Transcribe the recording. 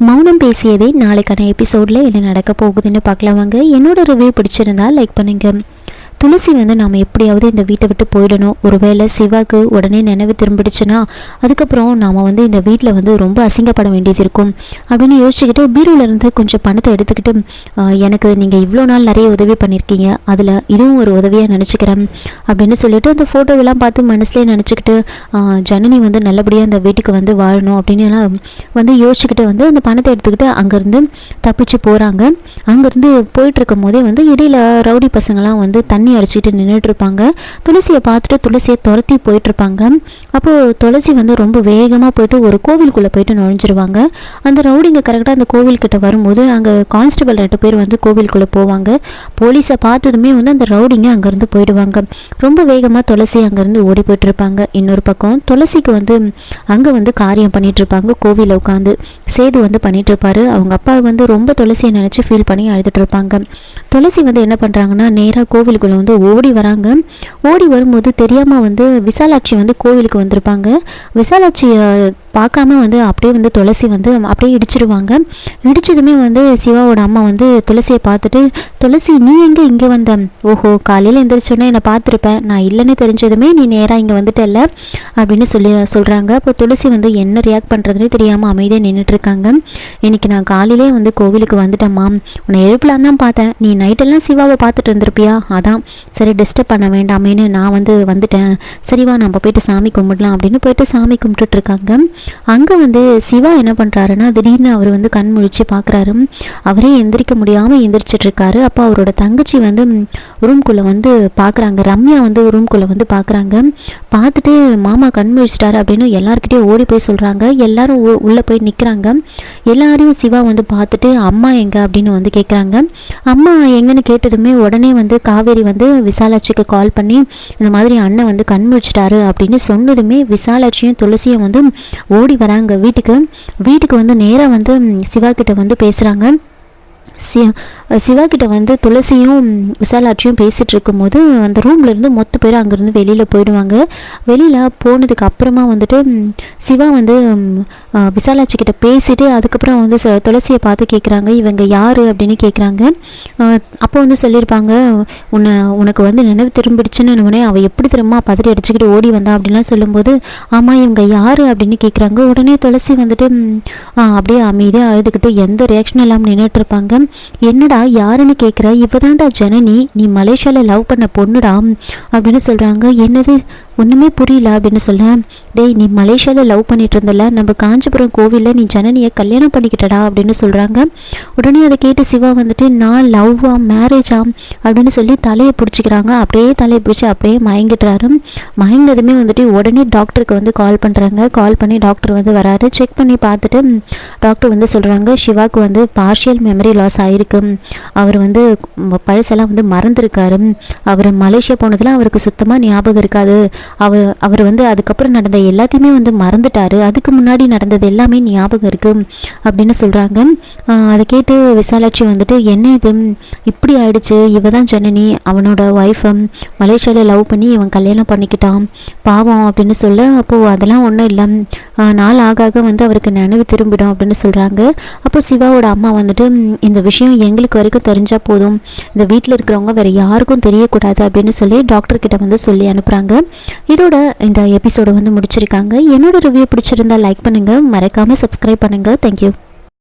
மௌனம் பேசியதே நாளைக்கான எபிசோடில் என்ன நடக்க போகுதுன்னு பார்க்கலாம் வாங்க என்னோட ரிவ்யூ பிடிச்சிருந்தா லைக் பண்ணுங்கள் துளசி வந்து நாம் எப்படியாவது இந்த வீட்டை விட்டு போயிடணும். ஒருவேளை சிவாக்கு உடனே நினைவு திரும்பிடுச்சுன்னா அதுக்கப்புறம் நாம் வந்து இந்த வீட்டில் வந்து ரொம்ப அசிங்கப்பட வேண்டியது இருக்கும். அப்படின்னு யோசிச்சுக்கிட்டு பீரோல கொஞ்சம் பணத்தை எடுத்துக்கிட்டு எனக்கு நீங்கள் இவ்வளோ நாள் நிறைய உதவி பண்ணியிருக்கீங்க. அதில் இதுவும் ஒரு உதவியாக நினச்சிக்கிறேன். அப்படின்னு சொல்லிட்டு அந்த ஃபோட்டோவெல்லாம் பார்த்து மனசுலேயே நினச்சிக்கிட்டு ஜனனி வந்து நல்லபடியாக அந்த வீட்டுக்கு வந்து வாழணும். அப்படின்னு எல்லாம் வந்து யோசிச்சுக்கிட்டு வந்து அந்த பணத்தை எடுத்துக்கிட்டு அங்கேருந்து தப்பிச்சு போகிறாங்க அங்கேருந்து போயிட்டு இருக்கும் போதே வந்து இடையில ரவுடி பசங்களாம் வந்து தண்ணி அடிச்சுட்டு நின்றுட்டு இருப்பாங்க துளசியை பார்த்துட்டு துளசியை துரத்தி போயிட்டு இருப்பாங்க அப்போது துளசி வந்து ரொம்ப வேகமாக போயிட்டு ஒரு கோவிலுக்குள்ளே போயிட்டு நுழைஞ்சிருவாங்க. அந்த ரவுடிங்க கரெக்டாக அந்த கோவில்கிட்ட வரும்போது அங்கே கான்ஸ்டபிள் ரெண்டு பேர் வந்து கோவிலுக்குள்ளே போவாங்க. போலீஸை பார்த்ததுமே வந்து அந்த ரவுடிங்க அங்கேருந்து போயிடுவாங்க. ரொம்ப வேகமாக துளசி அங்கேருந்து ஓடி போயிட்டு இருப்பாங்க இன்னொரு பக்கம் துளசிக்கு வந்து அங்கே வந்து காரியம் பண்ணிட்டு இருப்பாங்க கோவிலில் உட்காந்து. சேது வந்து பண்ணிட்டு இருப்பாரு அவங்க அப்பா வந்து ரொம்ப துளசியை நினச்சி ஃபீல் பண்ணி அழுதுட்டு இருப்பாங்க துளசி வந்து என்ன பண்ணுறாங்கன்னா நேராக கோவிலுக்குள்ளே வந்து ஓடி வராங்க. ஓடி வரும்போது தெரியாமல் வந்து விசாலாட்சி வந்து கோவிலுக்கு வந்திருப்பாங்க. விசாலாட்சியை பார்க்காம வந்து அப்படியே வந்து துளசி வந்து அப்படியே இடிச்சிருவாங்க. இடிச்சதுமே வந்து சிவாவோட அம்மா வந்து துளசியை பார்த்துட்டு துளசி நீ எங்கே இங்கே வந்த? ஓஹோ காலையில் எந்திரிச்சோடனே என்னை பார்த்துருப்பேன். நான் இல்லைன்னு தெரிஞ்சதுமே நீ நேராக இங்கே வந்துட்டல அப்படின்னு சொல்லி சொல்கிறாங்க அப்போ துளசி வந்து என்ன ரியாக்ட் பண்ணுறதுனே தெரியாமல் அமைதியாக நின்றுட்டுருக்காங்க இன்றைக்கி நான் காலையிலே வந்து கோவிலுக்கு வந்துட்டேம்மா உன்னை எழுப்பலான் தான் பார்த்தேன். நீ நைட்டெல்லாம் சிவாவை பார்த்துட்டு இருந்திருப்பியா? அதான். சரி டிஸ்டர்ப் பண்ண வேண்டாமேன்னு நான் வந்து வந்துட்டேன். சரிவா நம்ம போயிட்டு சாமி கும்பிடலாம் அப்படின்னு போயிட்டு சாமி கும்பிட்டுட்டு இருக்காங்க அங்கே வந்து சிவா என்ன பண்ணுறாருன்னா திடீர்னு அவர் வந்து கண் முழிச்சு பார்க்குறாரு அவரே எந்திரிக்க முடியாமல் எந்திரிச்சிட்ருக்காரு அப்போ அவரோட தங்கச்சி வந்து ரூம்குள்ளே வந்து பார்க்குறாங்க ரம்யா வந்து ரூம்குள்ளே வந்து பார்க்குறாங்க பார்த்துட்டு மாமா கண் முழிச்சிட்டாரு அப்படின்னு எல்லாருக்கிட்டே ஓடி போய் சொல்கிறாங்க எல்லாரும் உ- உள்ளே போய் நிற்கிறாங்க எல்லாரையும் சிவா வந்து பார்த்துட்டு அம்மா எங்கே? அப்படின்னு வந்து கேட்குறாங்க அம்மா எங்கன்னு கேட்டதுமே உடனே வந்து காவேரி வந்து விசாலாட்சிக்கு கால் பண்ணி இந்த மாதிரி அண்ணன் வந்து கண் முழிச்சிட்டாரு அப்படின்னு சொன்னதுமே விசாலாட்சியும் துளசியும் வந்து ஓடி வராங்க. வீட்டுக்கு வீட்டுக்கு வந்து நேராக வந்து சிவா கிட்ட வந்து பேசுகிறாங்க சி சிவா கிட்ட வந்து துளசியும் விசாலாட்சியும் பேசிகிட்டு இருக்கும்போது அந்த ரூம்ல இருந்து மொத்த பேர் அங்கேருந்து வெளியில் போயிடுவாங்க. வெளியில் போனதுக்கு அப்புறமா வந்துட்டு சிவா வந்து விசாலாட்சி கிட்ட பேசிட்டு அதுக்கப்புறம் வந்து துளசியை பார்த்து கேட்குறாங்க இவங்க யார் அப்படின்னு கேட்குறாங்க அப்போ வந்து சொல்லியிருப்பாங்க உன்னை உனக்கு வந்து நினைவு திரும்பிடுச்சுன்னு உடனே அவள் எப்படி திரும்ப பதறி அடிச்சுக்கிட்டு ஓடி வந்தா? அப்படிலாம் சொல்லும்போது ஆமாம் இவங்க யார்? அப்படின்னு கேட்குறாங்க உடனே துளசி வந்துட்டு அப்படியே அமைதியாக அழுதுகிட்டு எந்த ரியாக்ஷனும் இல்லாமல் நின்றுட்டு இருப்பாங்க என்னடா யாருன்னு கேட்குற இவதான்டா ஜனனி. நீ மலேசியாவில் லவ் பண்ண பொண்ணுடா. அப்படின்னு சொல்கிறாங்க என்னது? ஒன்றுமே புரியல. அப்படின்னு சொல்ல டேய் நீ மலேசியாவில் லவ் பண்ணிட்டு இருந்தல நம்ம காஞ்சிபுரம் கோவிலில் நீ ஜனனியை கல்யாணம் பண்ணிக்கிட்டடா அப்படின்னு சொல்கிறாங்க உடனே அதை கேட்டு சிவா வந்துட்டு நான் லவ்வா மேரேஜா அப்படின்னு சொல்லி தலையை பிடிச்சிக்கிறாங்க. அப்படியே தலையை பிடிச்சி அப்படியே மயங்கிடுறாரு. மயங்கினதுமே வந்துட்டு உடனே டாக்டருக்கு வந்து கால் பண்ணுறாங்க கால் பண்ணி டாக்டர் வந்து வராரு. செக் பண்ணி பார்த்துட்டு டாக்டர் வந்து சொல்கிறாங்க சிவாக்கு வந்து பார்ஷியல் மெமரி லாஸ் ஆயிருக்கு. அவர் வந்து பழசெல்லாம் வந்து மறந்துருக்காரு. அவர் மலேசியா போனதெல்லாம் அவருக்கு சுத்தமாக ஞாபகம் இருக்காது. அவர் அவர் வந்து அதுக்கப்புறம் நடந்த எல்லாத்தையுமே வந்து மறந்துட்டார். அதுக்கு முன்னாடி நடந்தது எல்லாமே ஞாபகம் இருக்கு அப்படின்னு சொல்கிறாங்க அதை கேட்டு விசாலாட்சி வந்துட்டு என்ன இது? இப்படி ஆயிடுச்சு. இவ தான் ஜனனி. அவனோட ஒய்ஃபை மலேசியாவில் லவ் பண்ணி இவன் கல்யாணம் பண்ணிக்கிட்டான். பாவம் அப்படின்னு சொல்ல அப்போது அதெல்லாம் ஒன்றும் இல்லை. நாள் ஆக ஆக வந்து அவருக்கு நினைவு திரும்பிடும் அப்படின்னு சொல்கிறாங்க அப்போ சிவாவோட அம்மா வந்துட்டு இந்த விஷயம் எங்களுக்கு வரைக்கும் தெரிஞ்சால் போதும். இந்த வீட்டில் இருக்கிறவங்க வேறு யாருக்கும் தெரியக்கூடாது அப்படின்னு சொல்லி டாக்டர்கிட்ட வந்து சொல்லி அனுப்புகிறாங்க இதோட இந்த எபிசோடை வந்து முடிச்சிருக்காங்க. என்னோட ரிவ்யூ பிடிச்சிருந்தா லைக் பண்ணுங்கள் மறக்காமல் சப்ஸ்கிரைப் பண்ணுங்கள் தேங்க்யூ